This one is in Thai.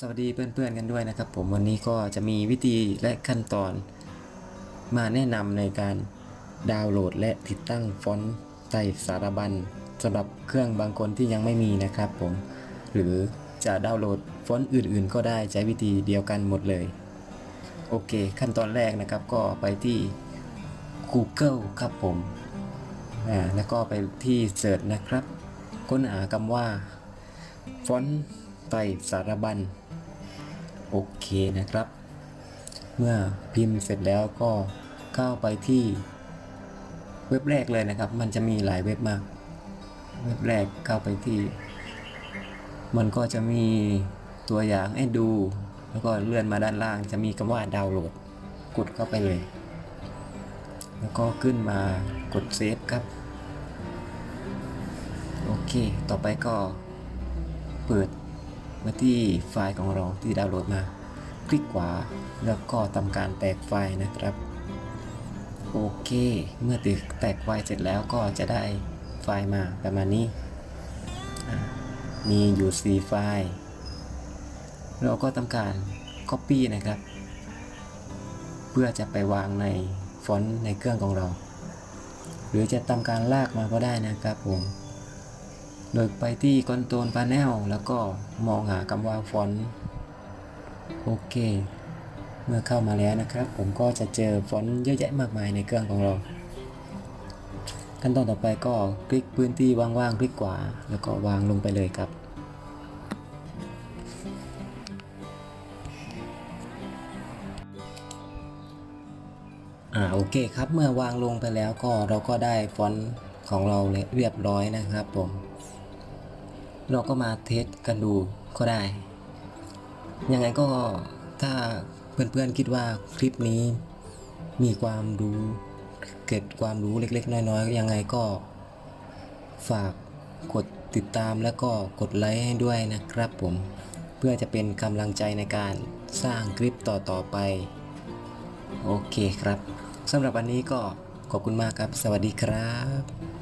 สวัสดีเพื่อนๆกันด้วยนะครับ ผมวันนี้ก็จะมีวิธีและขั้นตอน มาแนะนำในการดาวน์โหลดและติดตั้งฟอนต์ใต้สารบัญสำหรับเครื่องบางคนที่ยังไม่มีนะครับผมหรือจะดาวน์โหลดฟอนต์อื่นๆ ก็ได้ใช้วิธีเดียวกันหมดเลย โอเค ขั้นตอนแรกนะครับก็ไปที่ Google ครับผมอ่าแล้วก็ไปที่เสิร์ชนะครับ ค้นหาคำว่าฟอนต์ไตสารบัญ โอเคนะครับ เมื่อพิมพ์เสร็จแล้วก็เข้าไปที่เว็บแรกเลยนะครับ มันจะมีหลายเว็บมาก เว็บแรกเข้าไปที่ มันก็จะมีตัวอย่างให้ดู แล้วก็เลื่อนมาด้านล่าง จะมีคำว่าดาวน์โหลด กดเข้าไปเลย แล้วก็ขึ้นมากดเซฟครับ โอเค ต่อไปก็เปิด มาที่ไฟล์ของเราที่ดาวน์โหลดมา คลิกขวาแล้วก็ทำการแตกไฟล์นะครับ โอเค เมื่อแตกไฟล์เสร็จแล้วก็จะได้ไฟล์มาประมาณนี้ มีอยู่ 4 ไฟล์ เราก็ทำการ Copy นะครับ เพื่อจะไปวางในฟอนต์ในเครื่องของเรา หรือจะทำการลากมาก็ได้นะครับผม โดยไปที่คอนโทรลพาเนลแล้วก็มองหาคำว่าฟอนต์โอเค เมื่อเข้ามาแล้วนะครับ ผมก็จะเจอฟอนต์เยอะแยะมากมายในเครื่องของเรา ขั้นตอนต่อไปก็คลิกพื้นที่ว่างๆ คลิกขวา แล้วก็วางลงไปเลยครับอ่าโอเคครับเมื่อวางลงไปแล้วก็เราก็ได้ฟอนต์ของเราเรียบร้อยนะครับผม เราก็มาเทสกันดูก็ได้ ยังไงก็ถ้าเพื่อนๆคิดว่าคลิปนี้มีความรู้เกิดความรู้เล็กๆ น้อยๆ ยังไงก็ฝากกดติดตามแล้วก็กดไลค์ให้ด้วยนะครับผม เพื่อจะเป็นกำลังใจในการสร้างคลิปต่อๆไป โอเคครับสำหรับวันนี้ก็ขอบคุณมากครับ สวัสดีครับ